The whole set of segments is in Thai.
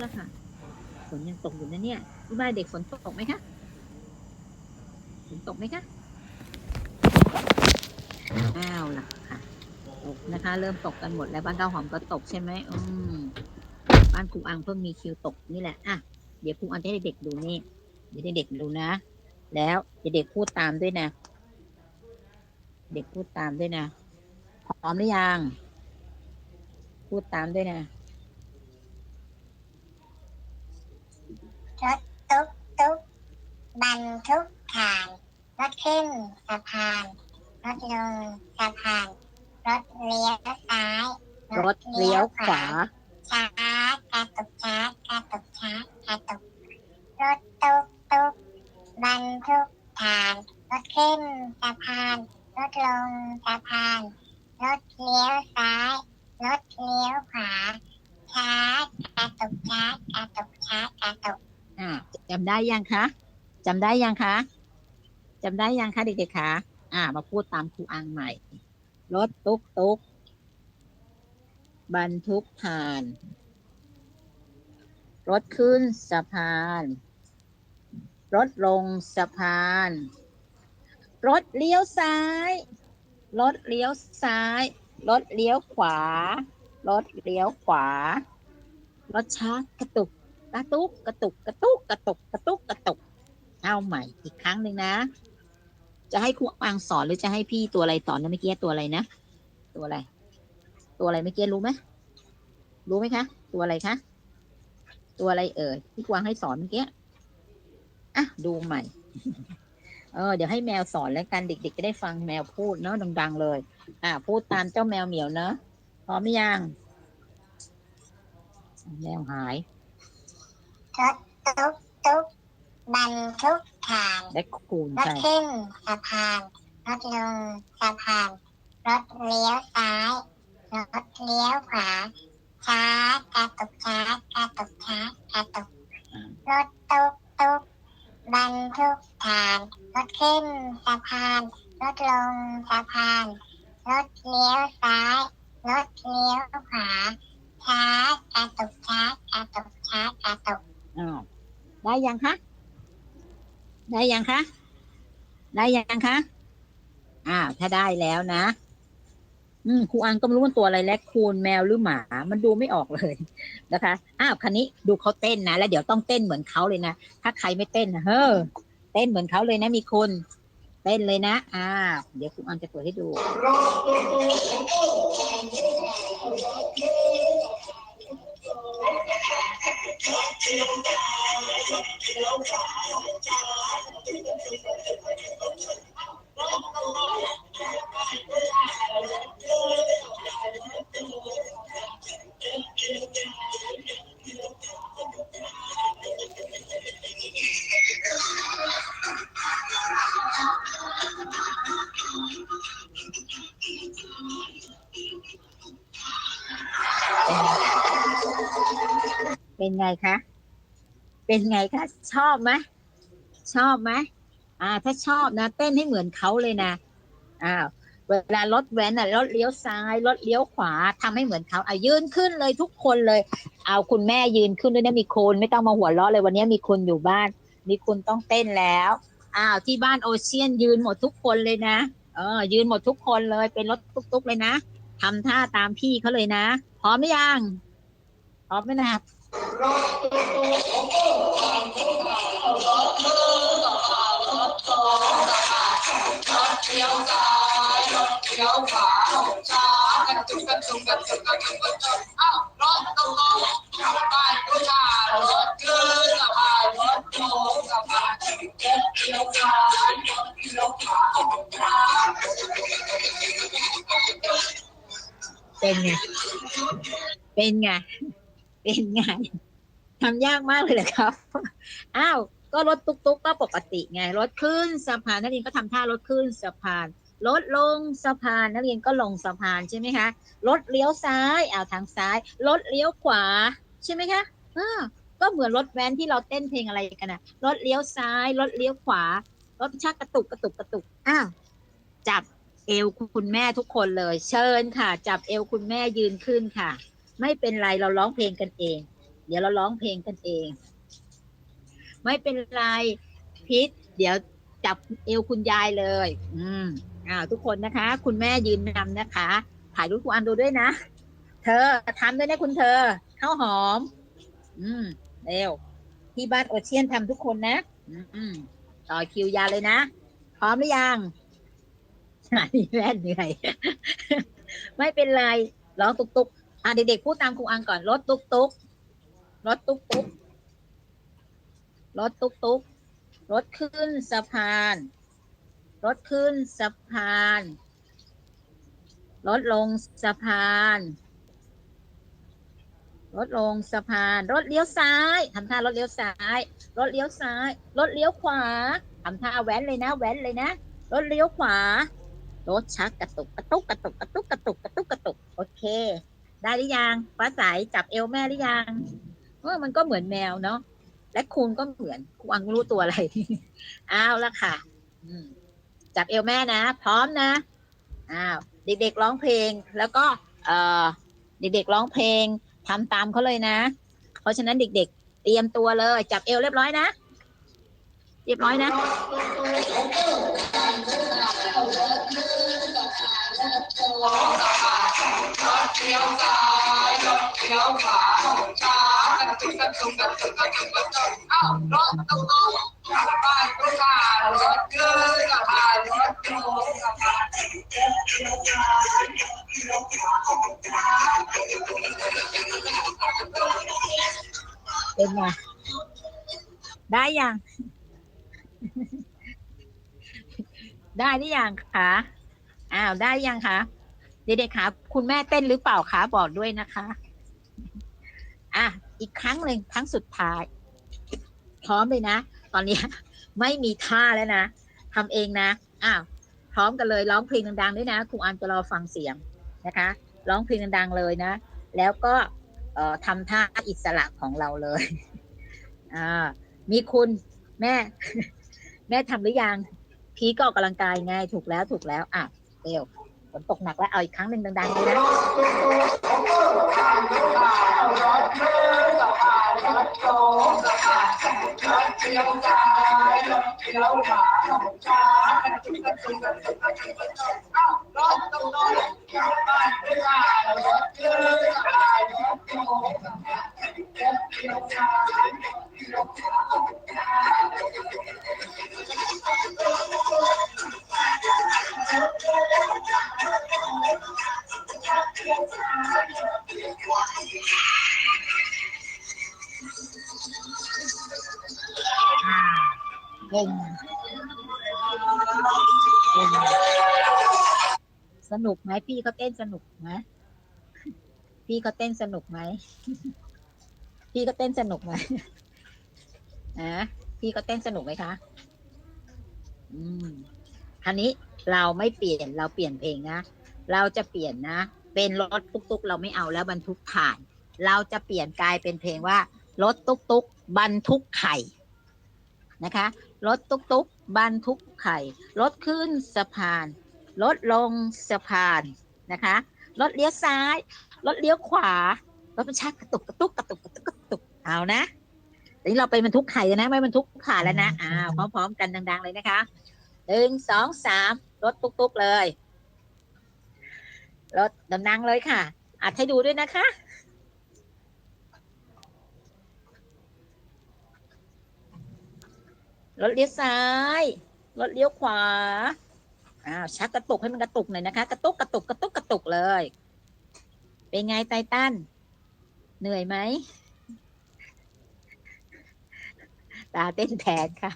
แล้วค่ะ ฝนยังตกอยู่นะเนี่ยที่บ้านเด็กฝนตกไหมคะฝนตกไหมคะอ้าวล่ะค่ะตกนะคะ เริ่มตกกันหมดแล้วบ้านข้าหอมก็ตกใช่ไหมอืมบ้านครูอังเพิ่งมีคิวตกนี่แหละอะเดี๋ยวครูอังจะให้เด็กดูนี่เดี๋ยวให้เด็กดูนะ แล้วเดี๋ยวเด็กพูดตามด้วยนะ เด็กพูดตามด้วยนะพร้อมหรือยัง พูดตามด้วยนะ รถตุ๊กตุ๊กบรรทุกถ่านรถขึ้นสะพาน รถลงสะพาน รถเลี้ยวซ้าย รถเลี้ยวขวาช้ากระตุกช้ากระตุกช้ากระตุกรถตุ๊กตุ๊กบรรทุกถ่าน รถขึ้นสะพาน รถลงสะพาน รถเลี้ยวซ้าย รถเลี้ยวขวา ช้ากระตุกช้ากระตุกช้ากระตุก อ่าจำ ได้ยังคะจำได้ยังคะจำได้ยังคะเด็กๆคะอ่า มาพูดตามครูอังใหม่ รถตุ๊กตุ๊กบรรทุกผ่าน รถขึ้นสะพาน รถลงสะพาน รถเลี้ยวซ้าย รถเลี้ยวซ้าย รถเลี้ยวขวา รถเลี้ยวขวา รถช้ากระตุก กระตุกกระตุกกระตุกกระตุกกระตุกกระตุกเอาใหม่อีกครั้งหนึ่งนะ จะให้ครูอังสอนหรือจะให้พี่ตัวอะไรสอนนะเมื่อกี้ตัวอะไรนะตัวอะไร ตัวอะไรเมื่อกี้รู้ไหมรู้ไหมคะ ตัวอะไรคะตัวอะไรเอ่ยที่ครูอังให้สอนเมื่อกี้อะดูใหม่ เออเดี๋ยวให้แมวสอนแล้วกันเด็กๆจะได้ฟังแมวพูดเนาะดัง ๆ เลย อะพูดตามเจ้าแมวเหมียวเนาะพร้อมหรือยังแมวหาย รถตุ๊กตุ๊กบรรทุกถ่านและคูณรถใช่ขึ้นสะพาน รถลงสะพาน รถเลี้ยวซ้าย รถเลี้ยวขวา ช้ากระตุกช้ากระตุกช้ากระตุกรถตุ๊กตุ๊กบรรทุกถ่าน รถขึ้นสะพาน รถลงสะพาน รถเลี้ยวซ้าย รถเลี้ยวขวาช้ากระตุกช้ากระตุกช้ากระตุก อ้าวได้ยังคะ ได้ยังคะ ได้ยังคะอ่าถ้าได้แล้วนะ อืมครูอังก็ไม่รู้มันตัวอะไรแลคคูนแมวหรือหมา มันดูไม่ออกเลยนะคะ อ้าวคันนี้ดูเขาเต้นนะ แล้วเดี๋ยวต้องเต้นเหมือนเขาเลยนะ ถ้าใครไม่เต้นนะเฮ้อ เต้นเหมือนเขาเลยนะ มีคน เต้นเลยนะอ่าว เดี๋ยวครูอังจะเปิดให้ดู Thank you. เป็นไงคะ เป็นไงคะ ชอบไหมชอบไหมอ่า ถ้าชอบนะ เต้นให้เหมือนเขาเลยนะอ้าวเวลารถแว้นอะรถเลี้ยวซ้ายรถเลี้ยวขวาทำให้เหมือนเขาอะยืนขึ้นเลยทุกคนเลย เอาคุณแม่ยืนขึ้นด้วยนะมีคุณไม่ต้องมาหัวเราะเลยวันนี้มีคุณอยู่บ้าน มีคุณต้องเต้นแล้วอ้าวที่บ้านโอเชียนยืนหมดทุกคนเลยนะเออ ยืนหมดทุกคนเลยเป็นรถตุ๊กๆเลยนะทำท่าตามพี่เขาเลยนะพร้อมหรือยังพร้อมไหมนะ เลี้ยวซ้ายรถเลี้ยวขวาช้ากระตุกกระตุกกระตุกกระตุกกระตุกอ้าวรถตรงลงบ้านผู้ชายรถขึ้นสะพานรถลงสะพานรถเลี้ยวซ้ายรถเลี้ยวขวาช้า เป็นไง เป็นไง เป็นไงทำยากมากเลยเหรอครับ อ้าว ก็รถตุ๊กๆก็ปกติไง รถขึ้นสะพานนักเรียนก็ทำท่ารถขึ้นสะพาน รถลงสะพานนักเรียนก็ลงสะพานใช่ไหมคะ รถเลี้ยวซ้ายเอาทางซ้าย รถเลี้ยวขวา ใช่ไหมคะอ่าก็เหมือนรถแว้นที่เราเต้นเพลงอะไรกันนะรถเลี้ยวซ้าย รถเลี้ยวขวา รถชักกระตุกกระตุกกระตุก อ้าว จับเอวคุณแม่ทุกคนเลย เชิญค่ะ จับเอวคุณแม่ยืนขึ้นค่ะ ไม่เป็นไรเราร้องเพลงกันเอง เดี๋ยวเราร้องเพลงกันเอง ไม่เป็นไรพิษเดี๋ยวจับเอวคุณยายเลย อืมอ้าวทุกคนนะคะ คุณแม่ยืนนำนะคะ ถ่ายรูปคุณอันดูด้วยนะ เธอทำด้วยนะคุณเธอข้าวหอม อืมเร็วที่บ้านโอเชียนทำทุกคนนะ อืมต่อคิวยาเลยนะ พร้อมหรือยังนนี้แม่เหนื่อย ไม่เป็นไร ร้องตุกตุก อะเด็กๆพูดตามครูอังก่อนรถตุกตุกรถตุกตุกรถตุกตุกรถขึ้นสะพาน รถขึ้นสะพาน รถลงสะพาน รถลงสะพาน รถเลี้ยวซ้ายทำท่ารถเลี้ยวซ้าย รถเลี้ยวซ้าย รถเลี้ยวขวาทำท่าแว้นเลยนะแว้นเลยนะ รถเลี้ยวขวารถชักกระตุกกระตุกกระตุกกระตุกกระตุกกระตุกกระตุกโอเค ได้หรือยังฟ้าใสจับเอวแม่หรือยังเออมันก็เหมือนแมวเนาะและคุณก็เหมือนคุณอังรู้ตัวอะไรอ้าวละค่ะจับเอวแม่นะ พร้อมนะอ้าวเด็กๆร้องเพลง แล้วก็ เออเด็กๆร้องเพลงทำตามเขาเลยนะ เพราะฉะนั้นเด็ก ๆ เตรียมตัวเลย จับเอวเรียบร้อยนะเรียบร้อยนะ เลี้ยวซ้ายรถเลี้ยวขวาช้ากระตุกกระตุกกระตุกกระตุกกระตุกอ้าวรถตรงตรงกลับบ้านก็มารถขึ้นสะพานรถลงสะพานเป็นไงได้ยัง ได้หรือยังคะ อ้าว ได้ยังคะ เด็กๆคะคุณแม่เต้นหรือเปล่าคะบอกด้วยนะคะ อะอีกครั้งหนึ่งครั้งสุดท้าย พร้อมเลยนะ ตอนนี้ไม่มีท่าแล้วนะทำเองนะอ้าวพร้อมกันเลยร้องเพลงดังๆด้วยนะครูอันจะรอฟังเสียงนะคะ ร้องเพลงดังๆเลยนะ แล้วก็เออทำท่าอิสระของเราเลยอ่ามีคุณแม่ แม่ทำหรือยัง พีก็ออกกำลังกายไงถูกแล้วถูกแล้วอะเร็ว ฝนตกหนักแล้วเอาอีกครั้งหนึ่งดังๆเลยนะรถขึ้นสะพานะพานรถเเลี้ยวขวาเก่งเก่งสนุกไหมพี่เขาเต้นสนุกไหมพี่เขาเต้นสนุกไหมพี่ก็เต้นสนุกไหมอะพี่ก็เต้นสนุกไหมคะ อืมคันนี้เราไม่เปลี่ยนเราเปลี่ยนเพลงนะ เราจะเปลี่ยนนะ เป็นรถตุกๆ เราไม่เอาแล้วบรรทุกถ่าน เราจะเปลี่ยนกลายเป็นเพลงว่ารถตุกๆบรรทุกไข่นะคะ รถตุกตุกบรรทุกไข่รถขึ้นสะพานรถลงสะพานนะคะรถเลี้ยวซ้ายรถเลี้ยวขวารถมันชักกระตุกกระตุกกระตุกกระตุกกระตุกเอานะทีนี้เราไปบรรทุกไข่กันนะไม่บรรทุกขาแล้วนะอ้าวพร้อมๆกันดัง ๆ เลยนะคะหนึ่งสองสามรถตุกๆเลยรถดังๆเลยค่ะอัดให้ดูด้วยนะคะ รถเลี้ยวซ้าย รถเลี้ยวขวา อ้าวชักกระตุกให้มันกระตุกหน่อยนะคะ กระตุกกระตุกกระตุกกระตุกเลย เป็นไงไตตัน เหนื่อยไหม ตาเต้นแทนค่ะ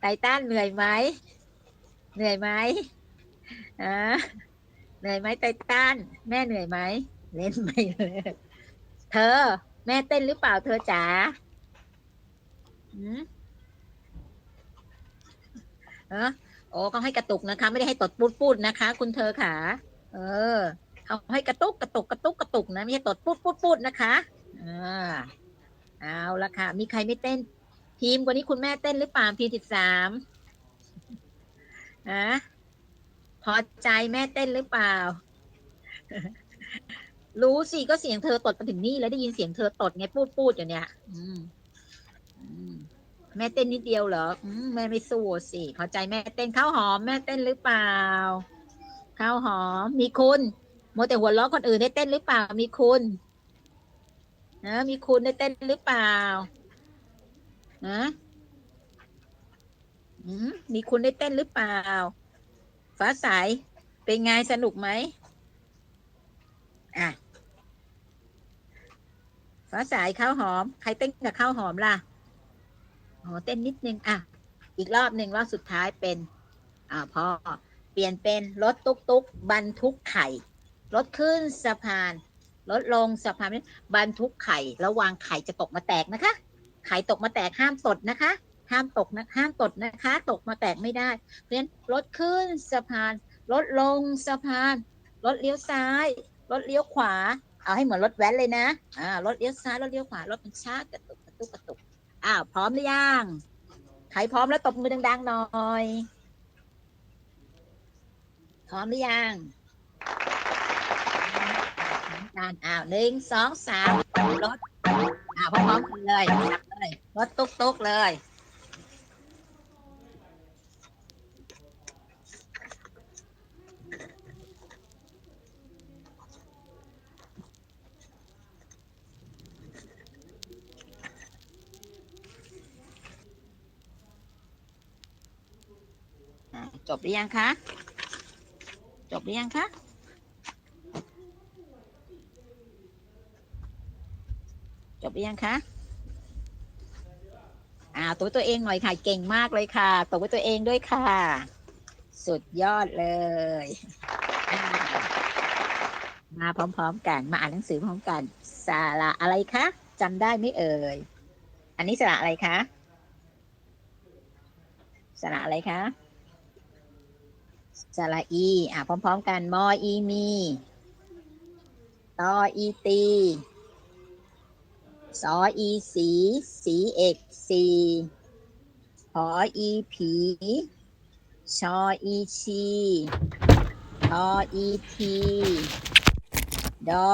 ไตตันเหนื่อยไหม เหนื่อยไหมอ่าเหนื่อยไหมไตตัน แม่เหนื่อยไหม เล่นไม่เลยเธอ แม่เต้นหรือเปล่าเธอจ๋าหืม เออโอ้เขาให้กระตุกนะคะ ไม่ได้ให้ตดปูดปูดนะคะ คุณเธอค่ะเออเขาให้กระตุกกระตุกกระตุกกระตุกนะไม่ใช่ตดปูดปูดปูดนะคะอ่าเอาละค่ะ มีใครไม่เต้น ทีมกว่านี้คุณแม่เต้นหรือเปล่าทีสิบสามฮะพอใจแม่เต้นหรือเปล่า รู้สิก็เสียงเธอตดมาถึงนี่แล้วได้ยินเสียงเธอตดไงพูดพูดอยู่เนี่ยอืมอืม แม่เต้นนิดเดียวเหรออมแม่ไม่สู้สิเข้าใจแม่เต้นข้าวหอมแม่เต้นหรือเปล่าข้าวหอม มีคุณโมแต่หัวเราะคนอื่นได้เต้นหรือเปล่า มีคุณนะมีคุณได้เต้นหรือเปล่านะมีคุณได้เต้นหรือเปล่า ฟ้าใสเป็นไงสนุกไหมอะฟ้าสายข้าวหอม ใครเต้นกับข้าวหอมล่ะ อ๋อเต้นนิดนึงอะ อีกรอบหนึ่งรอบสุดท้ายเป็น อ่าพอเปลี่ยนเป็นรถตุ๊กตุ๊กบรรทุกไข่รถขึ้นสะพานรถลงสะพานบรรทุกไข่ระวางไข่จะตกมาแตกนะคะ ไข่ตกมาแตกห้ามตดนะคะ ห้ามตกนะห้ามตดนะคะ ตกมาแตกไม่ได้เพราะฉะนั้นรถขึ้นสะพานรถลงสะพานรถเลี้ยวซ้ายรถเลี้ยวขวา เอาให้เหมือนรถแว้นเลยนะอ่ารถเลี้ยวซ้ายรถเลี้ยวขวารถมันช้ากระตุกกระตุกกระตุก อ้าวพร้อมหรือยังใครพร้อมแล้วตบมือดัง ๆ หน่อย พร้อมหรือยังการอ้าวหนึ่งสองสามรถอ้าวพร้อมๆกันเลยจับเลยรถตุ๊กๆเลย บหรือยังคะ จบหรือยังคะ จบหรือยังคะอ่าตัวตัวเองหน่อยค่ะ เก่งมากเลยค่ะตบไว้ตัวเองด้วยค่ะ สุดยอดเลย มาพร้อมๆกัน มาอ่านหนังสือพร้อมกัน สาระอะไรคะจำได้ไหมเอ่ย อันนี้สาระอะไรคะสาระอะไรคะ สระอี อะ พร้อม ๆ กัน มออีมีตออีตีสออีสี สีเอกสีหออีผี ชออีชีทออีทีดอ